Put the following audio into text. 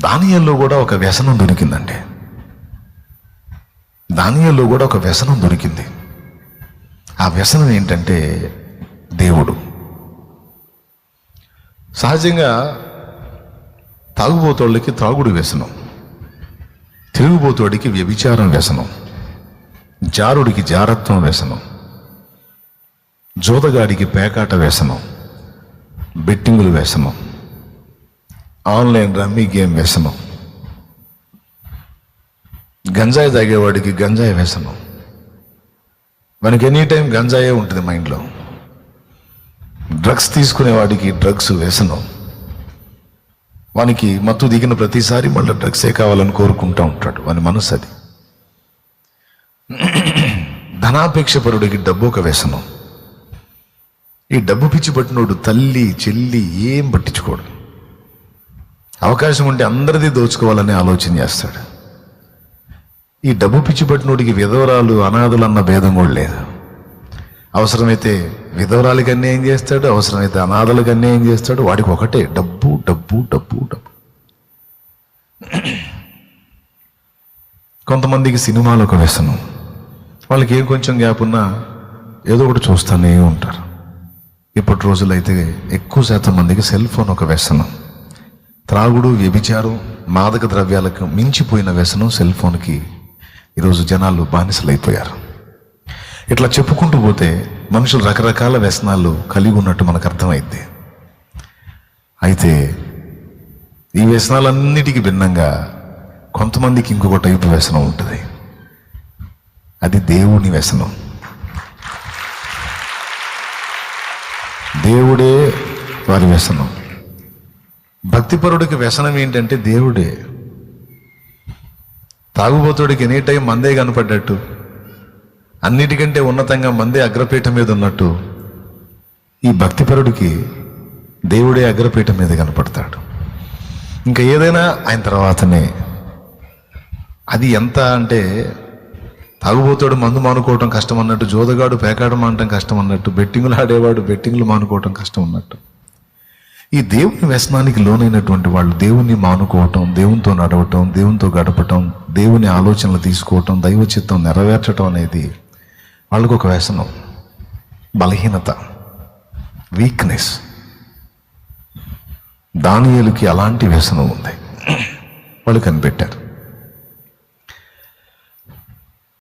దానియల్లో కూడా ఒక వ్యసనం దొరికిందండి. దానియల్లో కూడా ఒక వ్యసనం దొరికింది. ఆ వ్యసనం ఏంటంటే దేవుడు. సహజంగా తాగుబోతోళ్ళకి త్రాగుడు వ్యసనం తిరుగుబోతోడికి వ్యభిచారం వ్యసనం జారుడికి జారత్వం వ్యసనం జోదగాడికి పేకాట వ్యసనం బెట్టింగులు వ్యసనం ఆన్లైన్ రమ్మీ గేమ్ వ్యసనం. గంజాయి తాగేవాడికి గంజాయి వ్యసనం. మనకి ఎనీ టైం గంజాయే ఉంటుంది మైండ్లో. డ్రగ్స్ తీసుకునేవాడికి డ్రగ్స్ వ్యసనం. వానికి మత్తు దిగిన ప్రతిసారి మళ్ళీ డ్రగ్సే కావాలని కోరుకుంటూ ఉంటాడు. వాని మనసు అది. ధనాపేక్ష పరుడికి డబ్బు ఒక వ్యసనం. ఈ డబ్బు పిచ్చి పట్టినోడు తల్లి చెల్లి ఏం పట్టించుకోడు. అవకాశం ఉంటే అందరిది దోచుకోవాలని ఆలోచన చేస్తాడు. ఈ డబ్బు పిచ్చిపట్టినోడికి విధవరాలు అనాథులు అన్న భేదం కూడా లేదు. అవసరమైతే విధవరాలకి అన్యాయం చేస్తాడు అవసరమైతే అనాథలకు అన్యాయం చేస్తాడు వాడికి ఒకటే డబ్బు డబ్బు డబ్బు డబ్బు. కొంతమందికి సినిమాలు ఒక వ్యసనం. వాళ్ళకి ఏం కొంచెం గ్యాప్ ఉన్నా ఏదో ఒకటి చూస్తూనే ఉంటారు. ఇప్పటి రోజులైతే ఎక్కువ శాతం మందికి సెల్ ఫోన్ ఒక వ్యసనం. త్రాగుడు వ్యభిచారం మాదక ద్రవ్యాలకు మించిపోయిన వ్యసనం సెల్ ఫోన్కి ఈరోజు జనాలు బానిసలైపోయారు. ఇట్లా చెప్పుకుంటూ పోతే మనుషులు రకరకాల వ్యసనాలు కలిగి ఉన్నట్టు మనకు అర్థమైంది అయితే ఈ వ్యసనాలన్నిటికీ భిన్నంగా కొంతమందికి ఇంకొక టైపు వ్యసనం ఉంటుంది. అది దేవుని వ్యసనం. దేవుడే వారి వ్యసనం. భక్తిపరుడికి వ్యసనం ఏంటంటే దేవుడే. తాగుబోతుడికి ఎనీ టైం మందే కనపడ్డట్టు. అన్నిటికంటే ఉన్నతంగా మందే అగ్రపీఠం మీద ఉన్నట్టు. ఈ భక్తిపరుడికి దేవుడే అగ్రపీఠం మీద కనపడతాడు. ఇంకా ఏదైనా ఆయన తర్వాతనే. అది ఎంత అంటే తాగుబోతాడు మందు మానుకోవటం కష్టం అన్నట్టు జోదగాడు పేకాడు మానటం కష్టం అన్నట్టు బెట్టింగులు ఆడేవాడు బెట్టింగులు మానుకోవటం కష్టం అన్నట్టు ఈ దేవుని వ్యసనానికి లోనైనటువంటి వాళ్ళు దేవుణ్ణి మానుకోవటం దేవునితో నడవటం దేవునితో గడపటం దేవుని ఆలోచనలు తీసుకోవటం దైవ చిత్తం నెరవేర్చటం అనేది వాళ్ళకు ఒక వ్యసనం. బలహీనత వీక్నెస్ దానియలకి అలాంటి వ్యసనం ఉంది. వాళ్ళు కనిపెట్టారు.